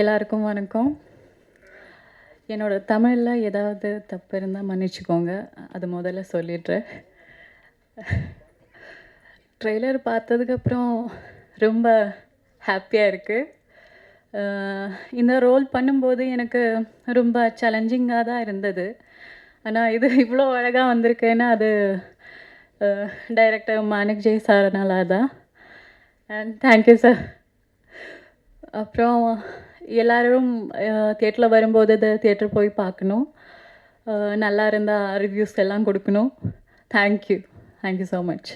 எல்லாருக்கும் வணக்கம். என்னோடய தமிழில் ஏதாவது தப்பு இருந்தால் மன்னிச்சுக்கோங்க. அது முதல்ல சொல்லிடுறேன். ட்ரெய்லர் பார்த்ததுக்கப்புறம் ரொம்ப ஹாப்பியாக இருக்குது இந்த ரோல் பண்ணும்போது எனக்கு ரொம்ப சேலஞ்சிங்காக தான் இருந்தது. ஆனால் இது இவ்வளோ அழகாக வந்திருக்கேன்னா அது டைரக்டர் மாணிக் ஜெய் சாரனால தான். அண்ட் தேங்க்யூ சார் அப்புறம் எல்லாரும் தியேட்டரில் வரும்போது இது தியேட்டர் போய் பார்க்கணும். நல்லா இருந்தால் ரிவ்யூஸ் எல்லாம் கொடுக்கணும். Thank you thank you so much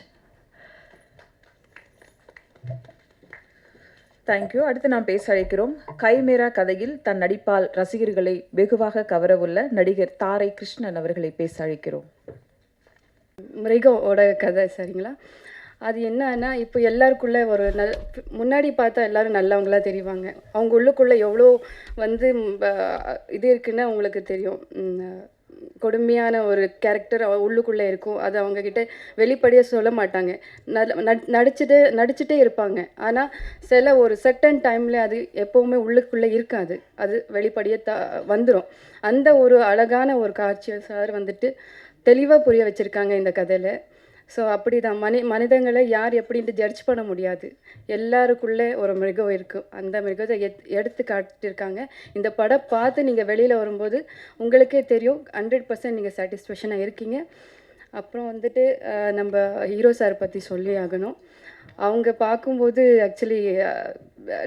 thank you அடுத்து நாம் பேச அழைக்கிறோம். கைமேரா கதையில் தன் நடிப்பால் ரசிகர்களை வெகுவாக கவரவுள்ள நடிகர் தாரை கிருஷ்ணன் அவர்களை பேச அழைக்கிறோம். மிருகோட கதை சரிங்களா? அது என்னன்னா இப்போ எல்லாருக்குள்ளே ஒரு நல் முன்னாடி பார்த்தா எல்லாரும் நல்லவங்களா தெரிவாங்க. அவங்க உள்ளுக்குள்ளே எவ்வளோ வந்து இது இருக்குன்னு அவங்களுக்கு தெரியும். கொடுமையான ஒரு கேரக்டர் உள்ளுக்குள்ளே இருக்கும். அது அவங்கக்கிட்ட வெளிப்படையாக சொல்ல மாட்டாங்க. நல்- நட்- நடிச்சுட்டு நடிச்சுட்டே இருப்பாங்க. ஆனால் சில ஒரு செட்டன் டைமில் அது எப்போவுமே உள்ளுக்குள்ளே இருக்காது. அது வெளிப்படையாக த வந்துடும் அந்த ஒரு அழகான ஒரு காட்சியை சார் வந்துட்டு தெளிவாக புரிய வச்சுருக்காங்க இந்த கதையில். ஸோ அப்படி தான் மனி மனிதங்களை யார் எப்படின்ட்டு ஜட்ஜ் பண்ண முடியாது. எல்லாருக்குள்ளே ஒரு மிருகம் இருக்கும் அந்த மிருகத்தை எத் எடுத்து காட்டியிருக்காங்க. இந்த படம் பார்த்து நீங்கள் வெளியில் வரும்போது உங்களுக்கே தெரியும். ஹண்ட்ரட் பர்சன்ட் நீங்கள் சாட்டிஸ்ஃபேக்ஷனாக இருக்கீங்க. அப்புறம் வந்துட்டு நம்ம ஹீரோ சார் பற்றி சொல்லி ஆகணும். அவங்க பார்க்கும்போது ஆக்சுவலி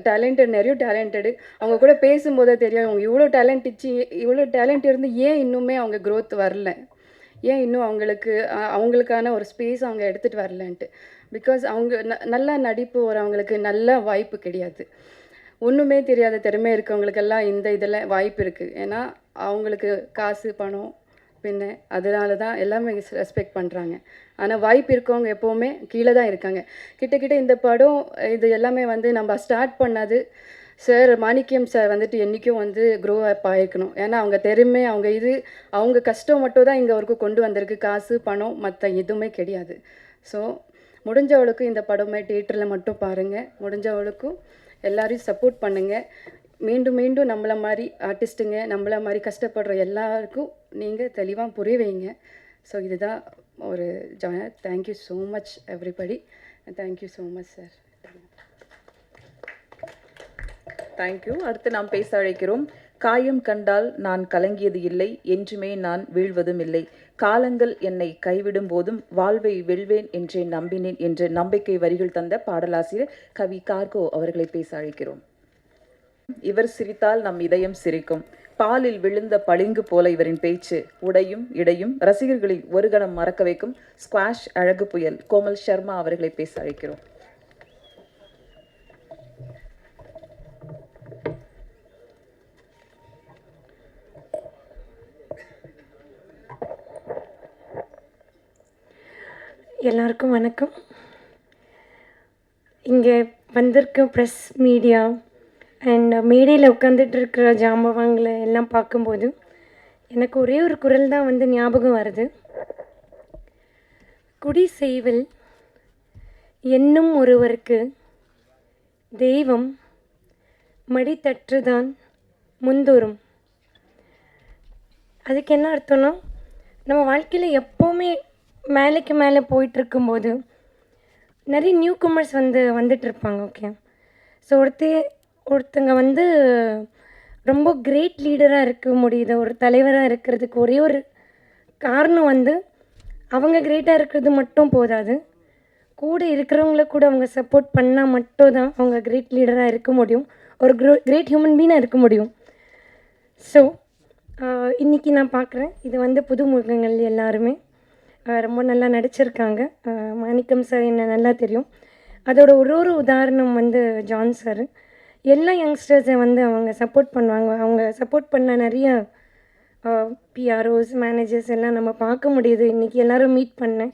டேலண்டட் நிறைய டேலண்டடு அவங்க கூட பேசும்போதே தெரியும். அவங்க இவ்வளோ டேலண்ட் இச்சு இவ்வளோ டேலண்ட் இருந்து ஏன் இன்னுமே அவங்க க்ரோத் வரல? ஏன் இன்னும் அவங்களுக்கு அவங்களுக்கான ஒரு ஸ்பேஸ் அவங்க எடுத்துகிட்டு வரலன்ட்டு. பிகாஸ் அவங்க ந- நல்லா நடிப்பு வரவங்களுக்கு நல்ல வாய்ப்பு கிடையாது. ஒன்றுமே தெரியாத திறமை இருக்கவங்களுக்கெல்லாம் இந்த இதில் வாய்ப்பு இருக்குது ஏன்னா அவங்களுக்கு காசு பணம் பின்ன அதனால தான் எல்லாமே ரெஸ்பெக்ட் பண்ணுறாங்க ஆனால் வாய்ப்பு இருக்கவங்க எப்போவுமே கீழே தான் இருக்காங்க. கிட்ட கிட்ட இந்த படம் இது எல்லாமே வந்து நம்ம ஸ்டார்ட் பண்ணது சார் மாணிக்கியம் சார் வந்துட்டு என்றைக்கும் வந்து க்ரோ அப் ஆகிருக்கணும் ஏன்னா அவங்க திறமை அவங்க இது அவங்க கஷ்டம் மட்டும் தான் இங்கே வரைக்கும் கொண்டு வந்திருக்கு. காசு பணம் மற்ற எதுவுமே கிடையாது. ஸோ முடிஞ்சவளுக்கும் இந்த படமே தியேட்டரில் மட்டும் பாருங்கள் முடிஞ்சவளுக்கும் எல்லாரையும் சப்போர்ட் பண்ணுங்கள் மீண்டும் மீண்டும் நம்மளை மாதிரி ஆர்டிஸ்ட்டுங்க நம்மளை மாதிரி கஷ்டப்படுற எல்லாருக்கும் நீங்கள் தெளிவாக புரிய வைங்க. ஸோ இதுதான் ஒரு ஜாய thank you so much everybody thank you so much sir thank you அடுத்து நாம் பேச அழைக்கிறோம் காயம் கண்டால் நான் கலங்கியது இல்லை என்றுமே நான் வீழ்வதும் இல்லை. காலங்கள் என்னை கைவிடும் போதும் வாழ்வை வெல்வேன் என்றே நம்பினேன் என்ற நம்பிக்கை வரிகள் தந்த பாடலாசிரியர் கவி கார்கோ அவர்களை பேச அழைக்கிறோம். இவர் சிரித்தால் நம் இதயம் சிரிக்கும். பாலில் விழுந்த பளிங்கு போல இவரின் பேச்சு. உடையும் இடையும் ரசிகர்களை ஒரு கணம் மறக்க வைக்கும். ஸ்குவாஷ் அழகு புயல். கோமல் சர்மா அவர்களை பேச அழைக்கிறோம். எல்லாருக்கும் வணக்கம். இங்கே வந்திருக்க ப்ரெஸ் மீடியா அண்ட் மேடையில் உட்காந்துட்டு இருக்கிற ஜாம்பவாங்களை எல்லாம் பார்க்கும்போது எனக்கு ஒரே ஒரு குரல் தான் வந்து ஞாபகம் வருது. குடி செய்வில் என்னும் ஒருவருக்கு தெய்வம் மடித்தற்றுதான் முந்தோறும் அதுக்கு என்ன அர்த்தம்னா நம்ம வாழ்க்கையில் எப்போவுமே மேலைக்கு மேலே போயிட்டு இருக்கும்போது நிறைய நியூ கமர்ஸ் வந்து வந்துட்டு இருப்பாங்க ஓகே ஸோ ஒருத்தே ஒருத்தங்க வந்து ரொம்ப கிரேட் லீடராக இருக்க முடியுது ஒரு தலைவராக இருக்கிறதுக்கு ஒரே ஒரு காரணம் வந்து அவங்க கிரேட்டாக இருக்கிறது மட்டும் போதாது. கூட இருக்கிறவங்கள கூட அவங்க சப்போர்ட் பண்ணால் மட்டும் தான் அவங்க கிரேட் லீடராக இருக்க முடியும் ஒரு க்ரோ கிரேட் ஹியூமன் பீனாக இருக்க முடியும். ஸோ இன்றைக்கி நான் பார்க்குறேன் இது வந்து புது முகங்கள் எல்லாருமே. ரொம்ப நல்லா நடிச்சிருக்காங்க. மாணிக்கம் சார் என்ன நல்லா தெரியும். அதோட ஒரு ஒரு உதாரணம் வந்து ஜான் சார் எல்லா யங்ஸ்டர்ஸை வந்து அவங்க சப்போர்ட் பண்ணுவாங்க. அவங்க சப்போர்ட் பண்ண நிறைய பிஆர்ஓஸ் மேனேஜர்ஸ் எல்லாம் நம்ம பார்க்க முடியுது. இன்றைக்கி எல்லாரும் மீட் பண்ணேன்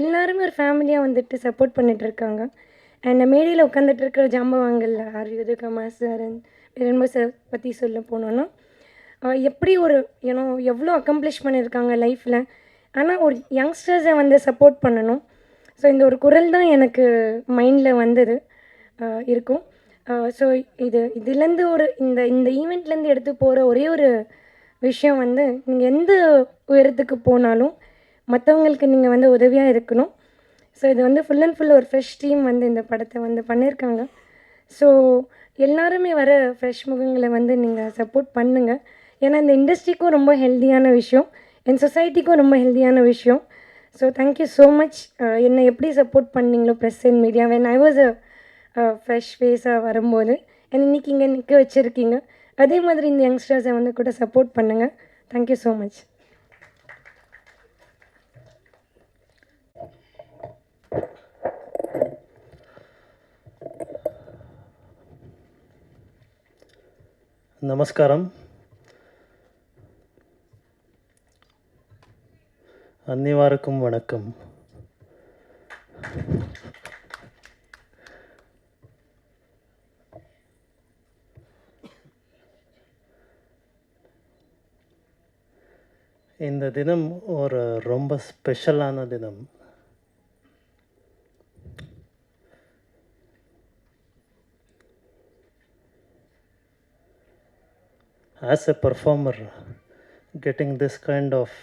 எல்லாருமே ஒரு ஃபேமிலியாக வந்துட்டு சப்போர்ட் பண்ணிகிட்ருக்காங்க இருக்காங்க. அண்ட் மேடையில் உட்காந்துட்டு இருக்கிற ஜாம்பவாங்கல் ஆர்யுது கமாசரன் பெரும்பு சார் பற்றி சொல்ல போனோன்னா எப்படி ஒரு ஏன்னோ எவ்வளோ அக்கம்ப்ளிஷ் பண்ணியிருக்காங்க லைஃப்பில் ஆனால் ஒரு யங்ஸ்டர்ஸை வந்து சப்போர்ட் பண்ணணும். ஸோ இந்த ஒரு குரல் தான் எனக்கு மைண்டில் வந்தது. இருக்கும். ஸோ இது இதுலேருந்து ஒரு இந்த இந்த ஈவெண்ட்லேருந்து எடுத்து போகிற ஒரே ஒரு விஷயம் வந்து நீங்கள் எந்த உயரத்துக்கு போனாலும் மற்றவங்களுக்கு நீங்கள் வந்து உதவியாக இருக்கணும். ஸோ இது வந்து ஃபுல் அண்ட் ஃபுல் ஒரு ஃப்ரெஷ் டீம் வந்து இந்த படத்தை வந்து பண்ணியிருக்காங்க ஸோ எல்லாருமே வர ஃப்ரெஷ் முகங்களை வந்து நீங்கள் சப்போர்ட் பண்ணுங்கள் ஏன்னா இந்த இண்டஸ்ட்ரிக்கும் ரொம்ப ஹெல்த்தியான விஷயம். என் சொசைட்டிக்கும் ரொம்ப ஹெல்த்தியான விஷயம் ஸோ தேங்க்யூ ஸோ மச் என்னை எப்படி சப்போர்ட் பண்ணீங்களோ press and media when I was a fresh ஃபேஸாக வரும்போது என்னை இன்னைக்கு இங்கே நிற்க வச்சுருக்கீங்க அதே மாதிரி இந்த யங்ஸ்டர்ஸை வந்து கூட சப்போர்ட் பண்ணுங்கள் தேங்க்யூ ஸோ மச் నమస్కారం அன்னைவாருக்கும் வணக்கம். இந்த தினம் ஒரு ரொம்ப ஸ்பெஷலான தினம். As a performer getting this kind of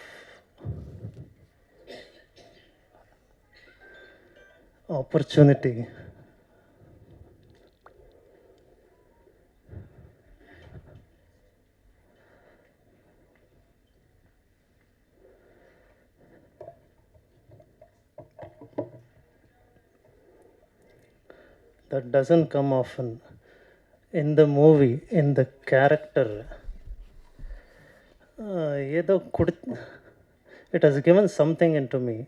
opportunity. That doesn't come often. In the movie, in the character, uh, it has given something into me.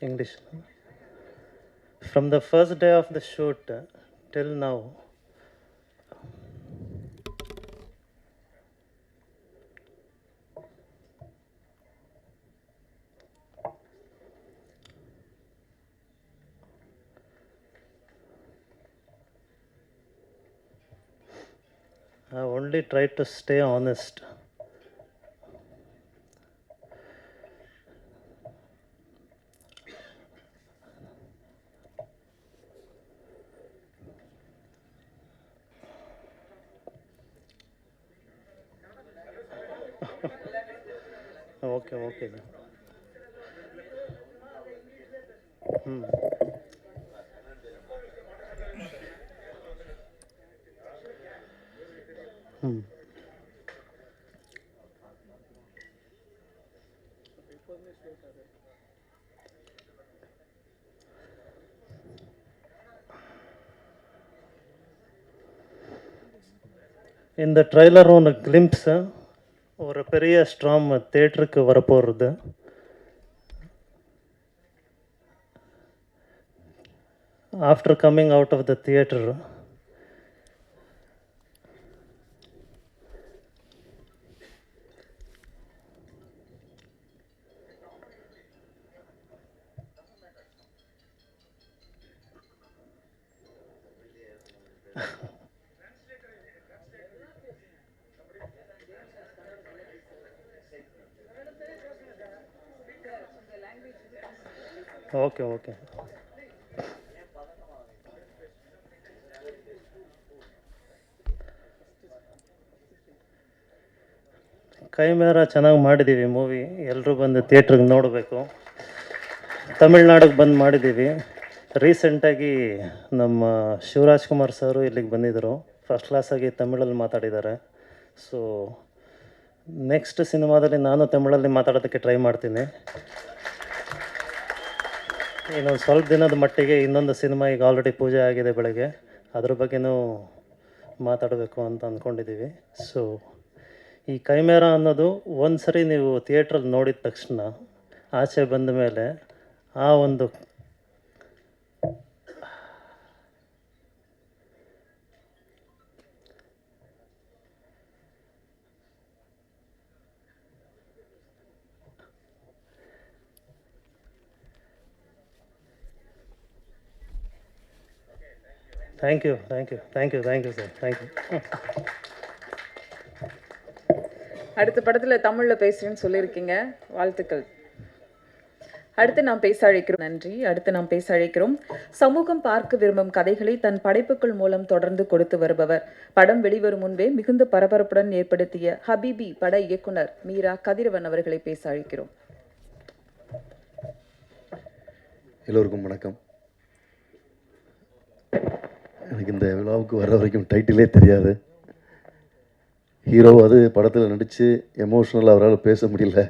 English. From the first day of the shoot till now, I only tried to stay honest. இந்த trailer ஒன்று glimpse ஒரு பெரிய storm தேட்டருக்கு வரப்போகிறது after coming out of the theatre okay okay camera ಚೆನ್ನಾಗಿ ಮಾಡಿದ್ದೀವಿ movie ಎಲ್ಲರೂ ಬಂದು ಥಿಯೇಟ್ರಿಗೆ ನೋಡಬೇಕು. ತಮಿಳ್ನಾಡಿಗೆ ಬಂದು ಮಾಡಿದ್ದೀವಿ ರೀಸೆಂಟಾಗಿ ನಮ್ಮ ಶಿವರಾಜ್ ಕುಮಾರ್ ಸರು ಇಲ್ಲಿಗೆ ಬಂದಿದ್ದರು. ಫಸ್ಟ್ ಕ್ಲಾಸಾಗಿ ತಮಿಳಲ್ಲಿ ಮಾತಾಡಿದ್ದಾರೆ. ಸೊ ನೆಕ್ಸ್ಟ್ ಸಿನಿಮಾದಲ್ಲಿ ನಾನು ತಮಿಳಲ್ಲಿ ಮಾತಾಡೋದಕ್ಕೆ ಟ್ರೈ ಮಾಡ್ತೀನಿ. ಇನ್ನೊಂದು ಸ್ವಲ್ಪ ದಿನದ ಮಟ್ಟಿಗೆ ಇನ್ನೊಂದು ಸಿನಿಮಾ ಈಗ ಆಲ್ರೆಡಿ ಪೂಜೆ ಆಗಿದೆ ಬೆಳಗ್ಗೆ. ಅದ್ರ ಬಗ್ಗೆನೂ ಮಾತಾಡಬೇಕು ಅಂತ ಅಂದ್ಕೊಂಡಿದ್ದೀವಿ ಸೊ ಈ ಕೈಮೇರ ಅನ್ನೋದು ಒಂದು ಸರಿ ನೀವು ಥಿಯೇಟ್ರಲ್ಲಿ ನೋಡಿದ ತಕ್ಷಣ, ಆಚೆ ಬಂದ ಮೇಲೆ ಆ ಒಂದು thank you thank you thank you thank you sir thank you அடுத்த படத்தில் தமிழில் பேசுகிறேன்னு சொல்லியிருக்கீங்க. வாழ்த்துக்கள். அடுத்து நாம் பேச அழைக்கிறோம். நன்றி. அடுத்து நாம் பேச அழைக்கிறோம். சமூகம் பார்க்க விரும்பும் கதைகளை தன் படைப்புகள் மூலம் தொடர்ந்து கொடுத்து வருபவர். படம் வெளிவரும் முன்பே மிகுந்த பரபரப்புடன் ஏற்படுத்திய ஹபீபி பட இயக்குனர் மீரா கதிரவன் அவர்களை பேச அழைக்கிறோம். எல்லோருக்கும் வணக்கம். எனக்கு இந்த விழாவுக்கு வர வரைக்கும் டைட்டிலே தெரியாது. ஹீரோ அது படத்தில் நடித்து எமோஷ்னலாக அவரால் பேச முடியல.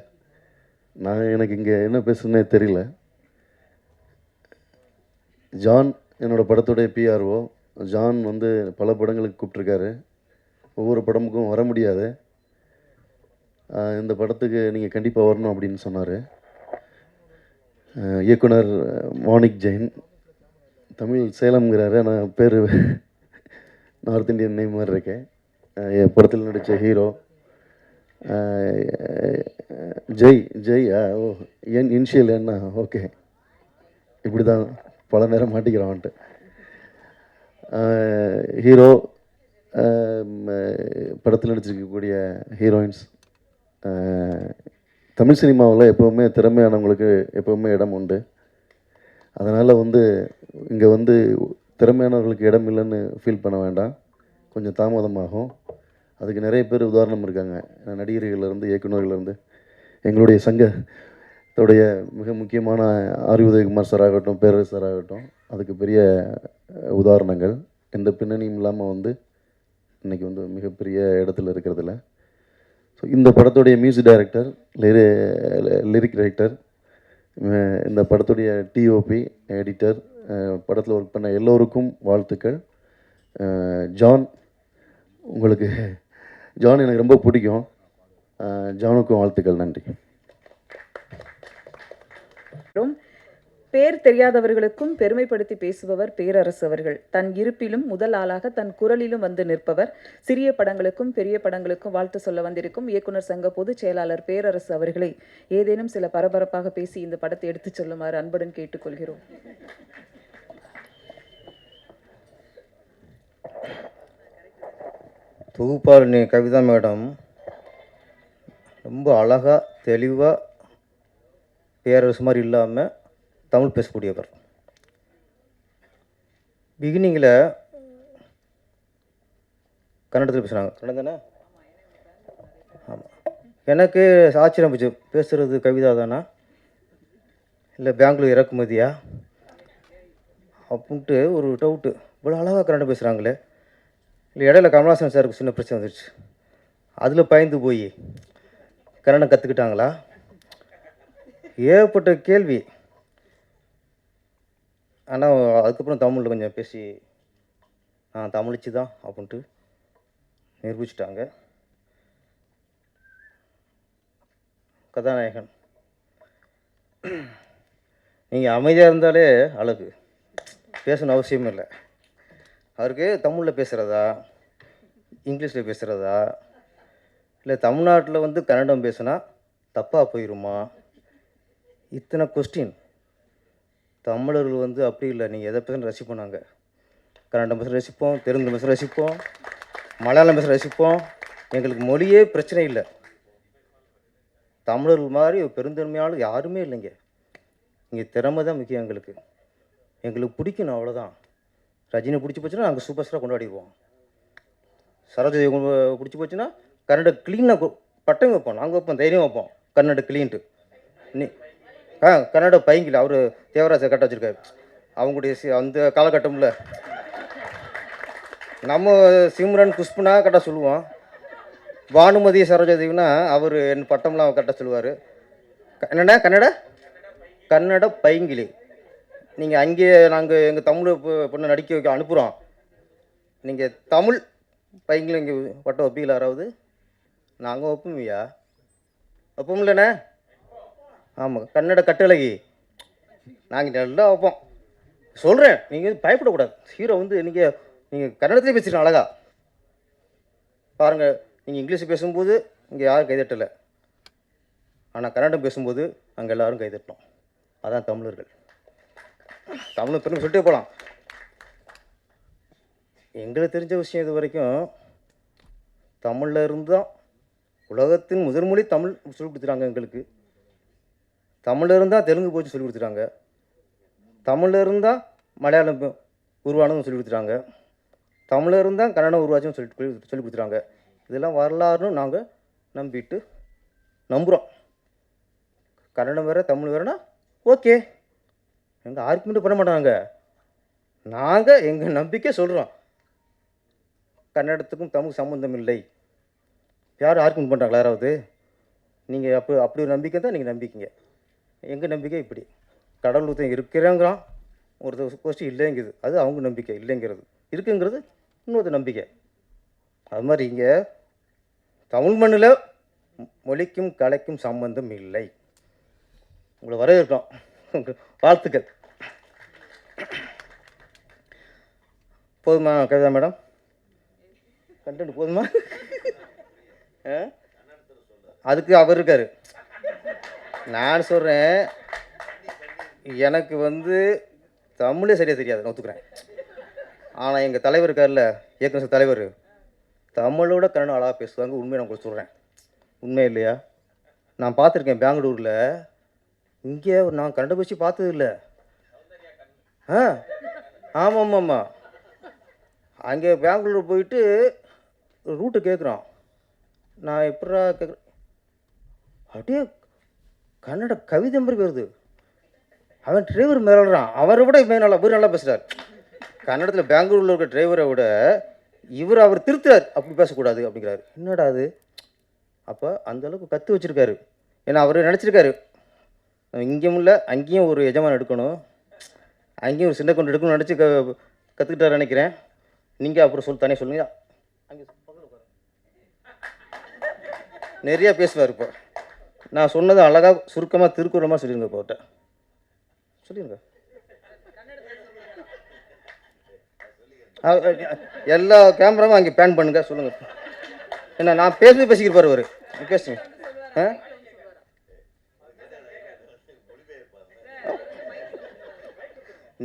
நான் எனக்கு இங்கே என்ன பேசுனே தெரியல. ஜான் என்னோட படத்துடைய பிஆர்ஓ ஜான் வந்து பல படங்களுக்கு கூப்பிட்ருக்காரு ஒவ்வொரு படமுக்கும் வர முடியாது. இந்த படத்துக்கு நீங்கள் கண்டிப்பாக வரணும் அப்படின்னு சொன்னார். இயக்குனர் மாணிக் ஜெயின். தமிழ் சேலம்ங்கிறாரு. ஆனால் பேர் நார்த் இந்தியன் நேம் மாதிரி இருக்கேன் என் படத்தில் நடித்த ஹீரோ ஜெய் ஜெய் ஆ, ஓ என் இனிஷியல் என்ன ஓகே. இப்படி தான் பல நேரம் மாட்டிக்கிறான்ட்டு ஹீரோ படத்தில் நடிச்சிருக்கக்கூடிய ஹீரோயின்ஸ் தமிழ் சினிமாவில் எப்போவுமே திறமையானவங்களுக்கு எப்போவுமே இடம் உண்டு. அதனால் வந்து இங்கே வந்து திறமையானவர்களுக்கு இடம் இல்லைன்னு ஃபீல் பண்ண வேண்டாம். கொஞ்சம் தாமதமாகும். அதுக்கு நிறைய பேர் உதாரணம் இருக்காங்க. நடிகர்கள்லேருந்து இயக்குநர்கள்லேருந்து. எங்களுடைய சங்கத்துடைய மிக முக்கியமான ஆர் உதயகுமார் சார் ஆகட்டும் பேரரசு சார் ஆகட்டும் அதுக்கு பெரிய உதாரணங்கள். எந்த பின்னணியும் இல்லாமல் வந்து இன்றைக்கி வந்து மிகப்பெரிய இடத்துல இருக்கிறதுல ஸோ இந்த படத்துடைய மியூசிக் டைரக்டர் லிரி லிரிக் டைரக்டர் இந்த படத்துடைய டிஓபி எடிட்டர் படத்தில் ஒர்க் பண்ண எல்லோருக்கும் வாழ்த்துக்கள். ஜான் உங்களுக்கு ஜான் எனக்கு ரொம்ப பிடிக்கும். ஜானுக்கும் வாழ்த்துக்கள் நன்றி. பேர் தெரியாதவர்களுக்கும் பெருமைப்படுத்தி பேசுபவர் பேரரசு அவர்கள். தன் இருப்பிலும் முதல் ஆளாக தன் குரலிலும் வந்து நிற்பவர். சிறிய படங்களுக்கும் பெரிய படங்களுக்கும் வாழ்த்து சொல்ல வந்திருக்கும் இயக்குனர் சங்க பொதுச் செயலாளர் பேரரசு அவர்களை. ஏதேனும் சில பரபரப்பாக பேசி இந்த படத்தை எடுத்துச் சொல்லுமாறு அன்புடன் கேட்டுக்கொள்கிறோம். தொகுப்பாளினி கவிதா மேடம் ரொம்ப அழகாக தெளிவாக பேரரசு மாதிரி இல்லாமல் தமிழ் பேசக்கூடியவர். பிகினிங்கில் கன்னடத்தில் பேசுகிறாங்க கன்னடம் தானே ஆமாம் எனக்கு ஆச்சரியம் போச்சு பேசுகிறது கவிதா தானா? இல்லை பெங்களூர் இறக்குமதியா? அப்படின்ட்டு ஒரு டவுட்டு இவ்வளோ அழகாக கன்னடம் பேசுகிறாங்களே இல்லை இடையில கமலாசன் சாருக்கு சின்ன பிரச்சனை வந்துருச்சு. அதில் பயந்து போய் கன்னடம் கற்றுக்கிட்டாங்களா ஏகப்பட்ட கேள்வி. ஆனால் அதுக்கப்புறம் தமிழில் கொஞ்சம் பேசி நான் தமிழிச்சு தான் அப்படின்ட்டு நிரூபிச்சிட்டாங்க. கதாநாயகன். நீங்கள் அமைதியாக இருந்தாலே அழகு. பேசணும் அவசியம் இல்லை. அவருக்கு தமிழில் பேசுகிறதா இங்கிலீஷில் பேசுகிறதா இல்லை தமிழ்நாட்டில் வந்து கன்னடம் பேசுனா தப்பாக போயிடுமா இத்தனை கொஸ்டின் தமிழர்கள் வந்து அப்படி இல்லை. நீங்கள் எதை பற்றி ரசிப்போம் நாங்கள் கன்னடம் பேச ரசிப்போம் தெலுங்கு பேச ரசிப்போம் மலையாளம் பேச ரசிப்போம். எங்களுக்கு மொழியே பிரச்சனை இல்லை. தமிழர்கள் மாதிரி பெருந்தன்மையாளர் யாருமே இல்லைங்க. இங்கே திறமை தான் முக்கியம் எங்களுக்கு. எங்களுக்கு பிடிக்கணும் அவ்வளோதான் ரஜினி பிடிச்சி போச்சுன்னா நாங்கள் சூப்பர் ஸ்டாராக கொண்டாடிடுவோம். சரோஜதி பிடிச்சி போச்சுன்னா கன்னட க்ளீனாக பட்டம் வைப்போம். நாங்கள் வைப்போம் தைரியம் வைப்போம். கன்னட க்ளீன்ட்டு நீ ஆ கன்னட பைங்கில் அவர் தேவராஜ கட்ட வச்சுருக்காரு. அவங்களுடைய சி- அந்த காலகட்டமில். நம்ம சிம்ரன் குஷ்புனா கட்ட சொல்லுவோம் பானுமதி சரோஜாதேவினா அவர் என் பட்டம்லாம் கட்ட சொல்லுவார். என்னண்ணா கன்னட? கன்னட பைங்கிலி. நீங்கள் அங்கேயே நாங்கள் எங்கள் தமிழ் பொண்ணு நடிக்க வைக்க அனுப்புகிறோம் நீங்கள் தமிழ் பைங்கிலி இங்கே பட்டம் வைப்பீங்களா யாராவது நாங்கள் ஒப்புமையா? ஒப்பமில்லண்ணே ஆமாம் கன்னட கட்டழகி. நாங்கள் நல்லா வைப்போம். சொல்கிறேன் நீங்கள் பயப்படக்கூடாது. ஹீரோ வந்து நீங்கள் நீங்கள் கன்னடத்துலேயே பேசிடலாம் அழகா. பாருங்கள் நீங்கள் இங்கிலீஷ் பேசும்போது இங்கே யாரும் கைதட்டலை. ஆனால் கன்னடம் பேசும்போது அங்கே எல்லோரும் கைதட்டணும். அதான் தமிழர்கள். தமிழ் பெருமை சொல்லிட்டே போகலாம் எங்களுக்கு தெரிஞ்ச விஷயம் இது வரைக்கும் தமிழில் இருந்தால் உலகத்தின் முதன்மொழி தமிழ் சொல்லி கொடுத்துட்டாங்க எங்களுக்கு. தமிழில் இருந்தால் தெலுங்கு போச்சு சொல்லி கொடுத்துட்டாங்க. தமிழில் இருந்தால் மலையாளம் உருவானதும் சொல்லிக் கொடுத்துட்டாங்க. தமிழில் இருந்தால் கன்னடம் உருவாச்சும் சொல்லி சொல்லி கொடுத்துட்டாங்க. இதெல்லாம் வரலாறுன்னு நாங்கள் நம்பிட்டு நம்புகிறோம் கன்னடம் வேறு தமிழ் வேறுனா ஓகே. எங்கள் ஆர்குமெண்ட் பண்ண மாட்டாங்க. நாங்கள் எங்கள் நம்பிக்கை சொல்கிறோம் கன்னடத்துக்கும் தமிழ் சம்மந்தம் இல்லை. யாரும் ஆர்குமெண்ட் பண்ணுறாங்களா யாராவது? நீங்கள் அப்போ அப்படி ஒரு நம்பிக்கை தான் நீங்கள் நம்பிக்கைங்க. எங்கள் நம்பிக்கை இப்படி? கடவுள் ஒருத்தன் இருக்கிறேங்கிறான் ஒருத்தர் கோஷ்டி இல்லைங்குது அது அவங்க நம்பிக்கை இல்லைங்கிறது. இருக்குங்கிறது இன்னொருத்த நம்பிக்கை. அது மாதிரி இங்கே தமிழ் மண்ணில் மொழிக்கும் கலைக்கும் சம்பந்தம் இல்லை. உங்களை வரவேற்கிறோம். வாழ்த்துக்கள். போதுமா கவிதா மேடம்? கண்டென்ட் போதுமா? அதுக்கு அவர் இருக்காரு. நான் சொல்கிறேன் எனக்கு வந்து தமிழே சரியாக தெரியாது நான் ஒத்துக்கிறேன். ஆனால் எங்கள் தலைவர் இருக்கார்ல இயக்குனர் தலைவர் தமிழோட கன்னடம் அழகாக பேசுவாங்க உண்மையை நான் உங்களுக்கு சொல்கிறேன் உண்மை இல்லையா? நான் பார்த்துருக்கேன் பெங்களூரில் இங்கே நான் கன்னட பேசி பார்த்தது இல்லை. ஆ ஆமாம் ஆமாம் ஆமாம் அங்கே பெங்களூர் போயிட்டு ரூட்டு கேட்குறான் நான் எப்படா கேட்குறேன் அப்படியே கன்னட கவிதை மாதிரி வருது அவன் டிரைவர் மேலான் அவரை விட இவன் நல்லா இவர் நல்லா பேசுகிறார் கன்னடத்தில் பெங்களூரில் இருக்க டிரைவரை விட இவர் அவர் திருத்துறார். அப்படி பேசக்கூடாது அப்படிங்கிறாரு. என்னடா அது? அப்போ அந்த அளவுக்கு கற்று வச்சுருக்காரு. ஏன்னா அவர் நினச்சிருக்காரு. இங்கேயும் இல்லை அங்கேயும் ஒரு எஜமான் எடுக்கணும். அங்கேயும் ஒரு சின்ன கொண்டு எடுக்கணும்னு நினச்சி க கற்றுக்கிட்டாரு நினைக்கிறேன். நீங்கள் அப்புறம் சொல் தனியாக சொல்லுங்க. அங்கே நிறையா பேசுவார் இப்போ. நான் சொன்னது அழகாக சுருக்கமாக திருக்குறமாக சொல்லிடுங்க கோட்டை. சொல்லிடுங்க எல்லா கேமராவும் அங்கே பேன் பண்ணுங்க சொல்லுங்க. என்ன நான் பேசி பேசிக்கிட்டு அவர் பேசுங்க ஆ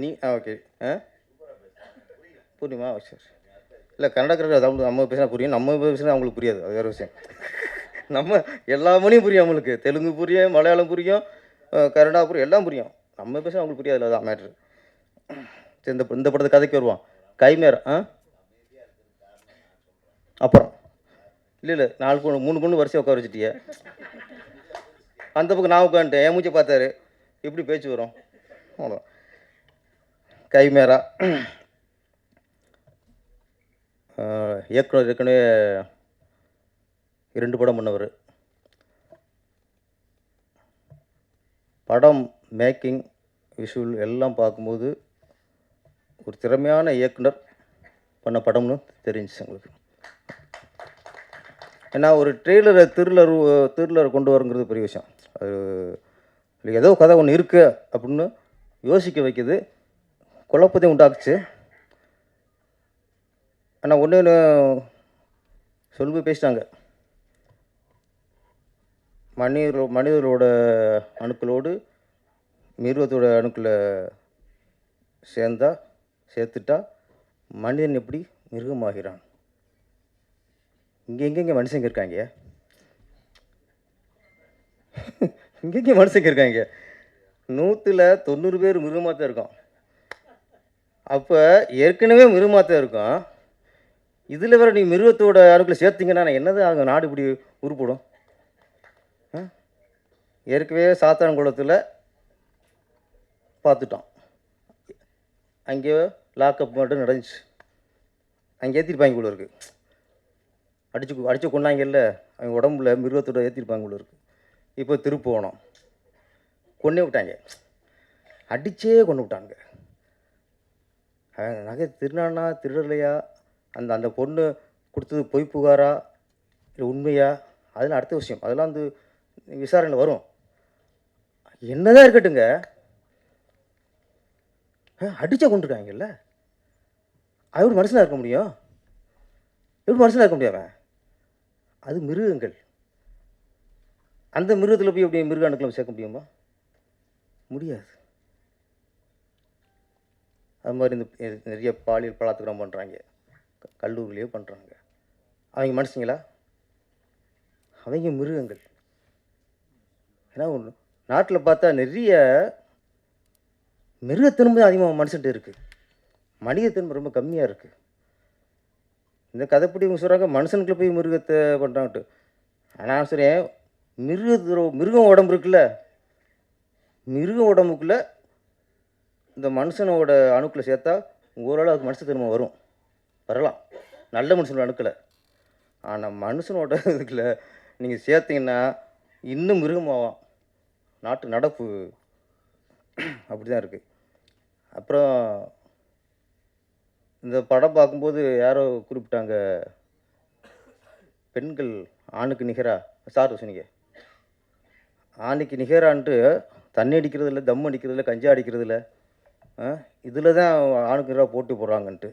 நீ ஆ ஓகே ஆ புரியுமா? சரி இல்லை கன்னடக்காரர் தமிழ் நம்ம பேசினா புரியும். நம்ம பேசினா அவங்களுக்கு புரியாது. அது வேறு விஷயம். நம்ம எல்லா மொழியும் புரியும் அவங்களுக்கு. தெலுங்கு புரியும் மலையாளம் புரியும் அஹ் கன்னடா புரியும் எல்லாம் புரியும். நம்ம பேச அவங்களுக்கு புரியாது அதான் மேட்ரு சரி இந்த இந்த படத்து கதைக்கு வருவான் கைமேர் ஆ? அப்புறம். இல்லை இல்லை நாலு பொண்ணு மூணு பொண்ணு வரிசையாக உட்கார வச்சுட்டிய. அந்த பக்கம் நான் உட்காந்துட்டேன் என் மூச்சை பார்த்தாரு. எப்படி பேச்சு வரும்? அவ்வளோ கைமேரா. ஏற்கனவே இயக்குனர் ஏற்கனவே இரண்டு படம் பண்ணவர். படம் மேக்கிங் விஷுவல் எல்லாம் பார்க்கும்போது ஒரு திறமையான இயக்குனர் பண்ண படம்னு தெரிஞ்சுச்சு எங்களுக்கு. ஏன்னா ஒரு ட்ரெய்லரை திருளர் திருளர் கொண்டு வரங்கிறது பெரிய விஷயம். அது ஏதோ கதை ஒன்று இருக்குது அப்படின்னு யோசிக்க வைக்குது. குழப்பத்தையும் உண்டாக்குச்சு. ஆனால் ஒன்று சொல்லி பேசிட்டாங்க. மனிதர்களோ மனிதர்களோட அணுக்களோடு மிருகத்தோட அணுக்களை சேர்ந்தா சேர்த்துட்டா மனிதன் எப்படி மிருகமாகிறான்? இங்கே எங்கெங்கே மனுஷங்க இருக்காங்க. இங்கெங்கே மனுஷங்க இருக்காங்க. நூற்றில் தொண்ணூறு பேர் மிருகமாக தான் இருக்கோம். அப்போ ஏற்கனவே மிருகமாக தான் இருக்கும். இதில் வேறு நீ மிருகத்தோட அணுக்களை சேர்த்திங்கன்னா நான் என்னது ஆகும் நாடு இப்படி உருப்படும்? ஏற்கனவே சாத்தான்குளத்தில் பார்த்துட்டோம். அங்கே லாக்அப் மட்டும் நடந்துச்சு. அங்கே ஏற்றிருப்பாங்க உள்ள இருக்கு. அடிச்சு அடித்து கொண்டாங்கல்ல அவங்க உடம்புல மிருகத்தோட ஏற்றிருப்பாங்க உள்ள இருக்கு. இப்போ திருப்போணம் கொன்னே விட்டாங்க. அடித்தே கொண்டு விட்டாங்க. நகை திருநானா திருடலையா? அந்த அந்த பொண்ணு கொடுத்தது பொய் புகாரா? இல்லை உண்மையா? அதெல்லாம் அடுத்த விஷயம். அதெல்லாம் வந்து விசாரணையில் வரும். என்னதான் இருக்கட்டுங்க அடிச்சா கொண்டுருக்காங்கல்ல அவர் மனுஷனாக இருக்க முடியும்? எப்படி மனுஷனாக இருக்க முடியும் அது மிருகங்கள். அந்த மிருகத்தில் போய் எப்படி மிருக சேர்க்க முடியுமா? முடியாது. அது மாதிரி இந்த நிறைய பாலியல் பலாத்காரம் பண்ணுறாங்க கல்லூரிலேயோ பண்ணுறாங்க அவங்க மனுஷங்களா? அவங்க மிருகங்கள். ஏன்னா நாட்டில் பார்த்தா நிறைய மிருகத்தன்மை அதிகமாக மனுஷன்ட்டு இருக்குது மனிதத்தன்மை ரொம்ப கம்மியாக இருக்குது இந்த கதைப்படி இவங்க சொல்கிறாங்க மனுஷனுக்குள்ளே போய் மிருகத்தை பண்ணுறாங்கட்டு ஆனால் சரி மிருக மிருகம் உடம்பு இருக்குல்ல? மிருக உடம்புக்குள்ளே இந்த மனுஷனோட அணுக்களை சேர்த்தா ஓரளவுக்கு மனுஷத்தன்மை வரும். வரலாம். நல்ல மனுஷனோட அணுக்களை ஆனால் மனுஷனோட இதுக்குள்ள நீங்கள் சேர்த்தீங்கன்னா இன்னும் மிருகமாகும் நாட்டு நடப்பு அப்படி தான் இருக்குது அப்புறம் இந்த படம் பார்க்கும்போது யாரோ குறிப்பிட்டாங்க பெண்கள் ஆணுக்கு நிகரா? சார் சொன்னீங்க. ஆணுக்கு நிகரான்ட்டு தண்ணி அடிக்கிறதில்ல தம் அடிக்கிறதில்ல கஞ்சா அடிக்கிறதில்ல இதில் தான் ஆணுக்கு நிகராக போட்டி போடுறாங்கன்ட்டு.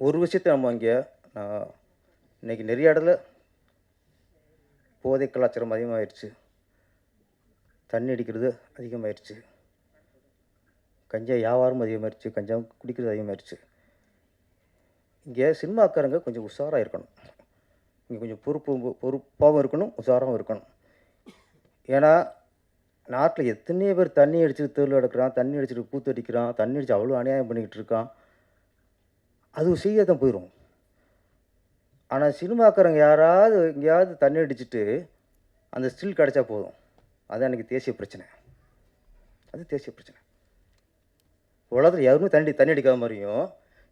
ஒரு விஷயத்தை நம்ம இங்கே நான் இன்னைக்கு நிறைய இடத்துல போதை கலாச்சாரம் அதிகமாகிடுச்சு தண்ணி அடிக்கிறது அதிகமாகிடுச்சு கஞ்சா வியாபாரம் அதிகமாகிடுச்சு கஞ்சா குடிக்கிறது அதிகமாகிடுச்சு இங்கே சினிமாக்காரங்க கொஞ்சம் உஷாராக இருக்கணும். இங்கே கொஞ்சம் பொறுப்பு பொறுப்பாகவும் இருக்கணும் உஷாராகவும் இருக்கணும். ஏன்னா நாட்டில் எத்தனையோ பேர் தண்ணி அடிச்சுட்டு தேர்வு எடுக்கிறான் தண்ணி அடிச்சுட்டு கூத்து அடிக்கிறான் தண்ணி அடிச்சு அவ்வளோ அநியாயம் பண்ணிக்கிட்டு இருக்கான். அது செய்ய தான் போயிடும். ஆனால் சினிமாக்காரங்க யாராவது எங்கேயாவது தண்ணி அடிச்சுட்டு அந்த ஸ்டில் கிடச்சா போதும். அது அன்றைக்கி தேசிய பிரச்சனை. அது தேசிய பிரச்சனை. உலகத்தில் யாருமே தண்ணி தண்ணி அடிக்காத மாதிரியும்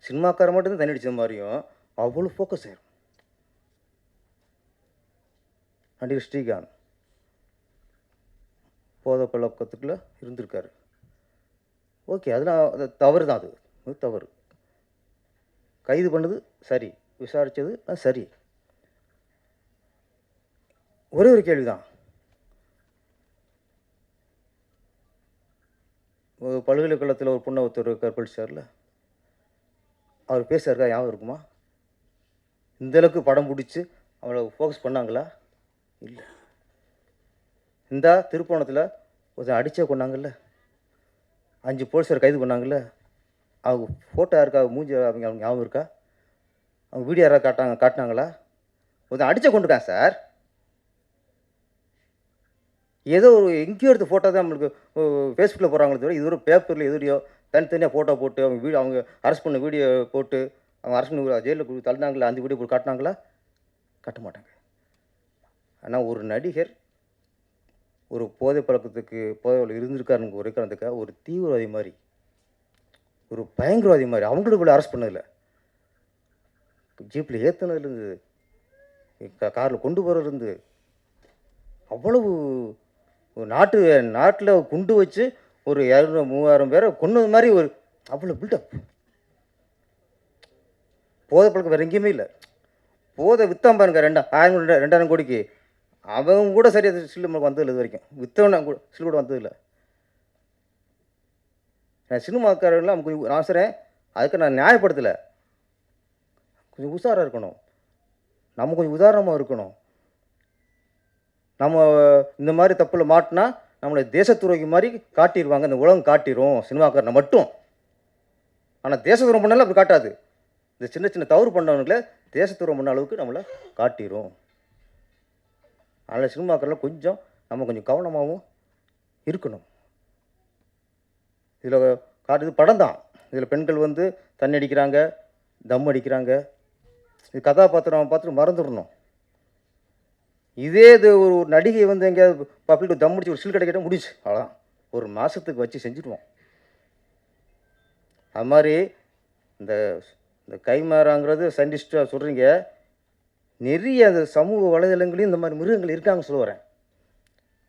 சினிமாக்காரன் மட்டும்தான் தண்ணி அடித்த மாதிரியும் அவ்வளோ ஃபோக்கஸ் ஆயிரும். நடிகர் ஸ்ரீகாந்த் போத பழக்கத்துக்குள்ளே இருந்திருக்காரு. ஓகே அதெல்லாம் அது தவறு தான் அது தவறு. கைது பண்ணது சரி. விசாரித்தது சரி. ஒரே ஒரு கேள்வி தான் பல்கலைக்கழகத்தில் ஒரு பொண்ணை ஒருத்தர் கற்பழிச்சார்ல அவர் பேசுறதா ஞாபகம் இருக்குமா? இந்த அளவுக்கு படம் பிடிச்சி அவளை ஃபோக்கஸ் பண்ணாங்களா? இல்லை. இந்த திருப்போணத்தில் ஒருத்தன் அடித்தே கொண்டாங்கல்ல அஞ்சு போலீஸார் கைது பண்ணாங்கல்ல. அவங்க ஃபோட்டோ யாருக்கா? மூஞ்சி அவங்க அவங்க ஞாபகம் இருக்கா? அவங்க வீடியோ யாராவது காட்டாங்க காட்டினாங்களா? ஒருத்தன் அடிச்சே கொண்டுருக்கான் சார். ஏதோ ஒரு எங்கேயோ எடுத்த ஃபோட்டோ தான் நம்மளுக்கு ஃபேஸ்புக்கில் போகிறாங்களே தவிர இது ஒரு பேப்பரில் எதுலையோ தனித்தனியாக ஃபோட்டோ போட்டு அவங்க வீடியோ அவங்க அரெஸ்ட் பண்ண வீடியோ போட்டு அவங்க அரெஸ்ட் பண்ணி ஜெயிலில் கொடுத்து தள்ளினாங்களா? அந்த வீடியோ போட்டு காட்டினாங்களா? காட்ட மாட்டாங்க. ஆனால் ஒரு நடிகர் ஒரு போதை பழக்கத்துக்கு போதையில் இருந்திருக்காருன்னு ஒரு காரணத்துக்காக ஒரு தீவிரவாதி மாதிரி ஒரு பயங்கரவாதி மாதிரி அவங்களும் இவ்வளோ அரெஸ்ட் பண்ணதில்லை. ஜீப்பில் ஏற்றுனதுலேருந்து காரில் கொண்டு போகிறதுலேருந்து அவ்வளவு ஒரு நாட்டு நாட்டில் குண்டு வச்சு ஒரு இரநூறு மூவாயிரம் பேரை கொன்னது மாதிரி ஒரு அவ்வளோ பில்டப் போதை பழக்கம் வேறு எங்கேயுமே இல்லை. போதை விற்றான் பாருங்க ரெண்டா ஆயிரம் ரெண்டா- ரெண்டாயிரம் கோடிக்கு. அவன் கூட சரியாக சில்லு நமக்கு வந்ததில்லை இது வரைக்கும். வித்தவன் கூட சில்லு கூட வந்ததில்லை. நான் சினிமாக்காரர்கள்லாம் நான் சொல்கிறேன் அதுக்கு நான் நியாயப்படுத்தலை. கொஞ்சம் உஷாராக இருக்கணும். நம்ம கொஞ்சம் உதாரணமாக இருக்கணும். நம்ம இந்த மாதிரி தப்பில் மாட்டினா நம்மளை தேசத்துறைக்கு மாதிரி காட்டிடுவாங்க இந்த உலகம் காட்டிடும் சினிமாக்காரனை மட்டும். ஆனால் தேசத்துறம் பண்ணாலும் அப்படி காட்டாது. இந்த சின்ன சின்ன தவறு பண்ணவனுங்களே தேசத்துறம் பண்ண அளவுக்கு நம்மளை காட்டிடும் அதனால் சினிமாக்கரில் கொஞ்சம் நம்ம கொஞ்சம் கவனமாகவும் இருக்கணும். இதில் காட்டுது படம் தான் இதில் பெண்கள் வந்து தண்ணி அடிக்கிறாங்க தம் அடிக்கிறாங்க. இது கதாபாத்திரம் பார்த்துட்டு மறந்துடணும். இதே இது ஒரு ஒரு நடிகை வந்து எங்கேயாவது பப்ளிக் தம் முடிச்சு ஒரு சில் கிடைக்கிட்ட முடிச்சு அவ்வளோதான் ஒரு மாதத்துக்கு வச்சு செஞ்சுடுவோம் அது மாதிரி இந்த இந்த கைமாறாங்கிறது சயின்டிஸ்டாக சொல்கிறீங்க நிறைய அந்த சமூக வலைதளங்களையும் இந்த மாதிரி மிருகங்கள் இருக்காங்க சொல்ல வரேன்.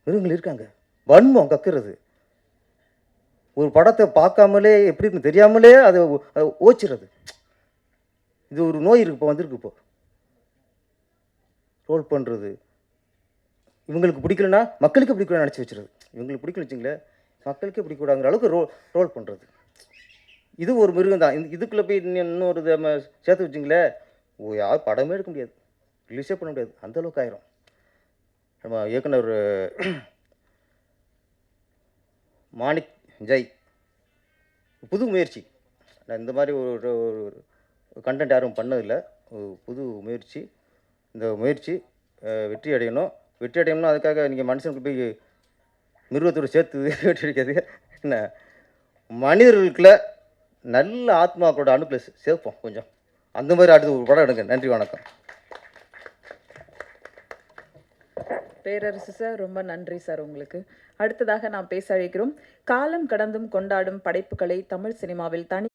மிருகங்கள் இருக்காங்க. வன்மம் கக்குறது. ஒரு படத்தை பார்க்காமலே எப்படின்னு தெரியாமலே அதை ஓச்சிடுறது இது ஒரு நோய் இருக்கு இப்போ வந்திருக்கு இப்போ. ரோல் பண்ணுறது இவங்களுக்கு பிடிக்கலன்னா மக்களுக்கு பிடிக்கலன்னு நினச்சி வச்சுருது. இவங்களுக்கு பிடிக்கல வச்சுங்களேன் மக்களுக்கே பிடிக்கூடாங்கிற அளவுக்கு ரோல் ரோல் பண்ணுறது இது ஒரு மிருகம் தான் இதுக்குள்ளே போய் இன்னும் இன்னொரு நம்ம சேர்த்து வச்சிங்களேன் ஓ யாரும் படமே எடுக்க முடியாது. ரிலீஸே பண்ண முடியாது. அந்தளவுக்கு ஆயிரும். நம்ம இயக்குனர் மாணிக் ஜெய். புது முயற்சி. நான் இந்த மாதிரி ஒரு ஒரு கண்டென்ட் யாரும் பண்ணதில்லை. புது முயற்சி. இந்த முயற்சி வெற்றி அடையணும். வெற்றி அடையணும்னா அதுக்காக நீங்கள் மனுஷனுக்கு போய் மிருகத்தோடு சேர்த்து வெற்றி அடிக்காது என்ன? மனிதர்களுக்குள்ள நல்ல ஆத்மாக்களோட அணுக்களை சேர்ப்போம் கொஞ்சம். அந்த மாதிரி அடுத்து ஒரு படம் எடுங்க. நன்றி வணக்கம். பேரரசு சார் ரொம்ப நன்றி சார் உங்களுக்கு. அடுத்ததாக நாம் பேச அழைக்கிறோம். காலம் கடந்தும் கொண்டாடும் படைப்புகளை தமிழ் சினிமாவில் தனி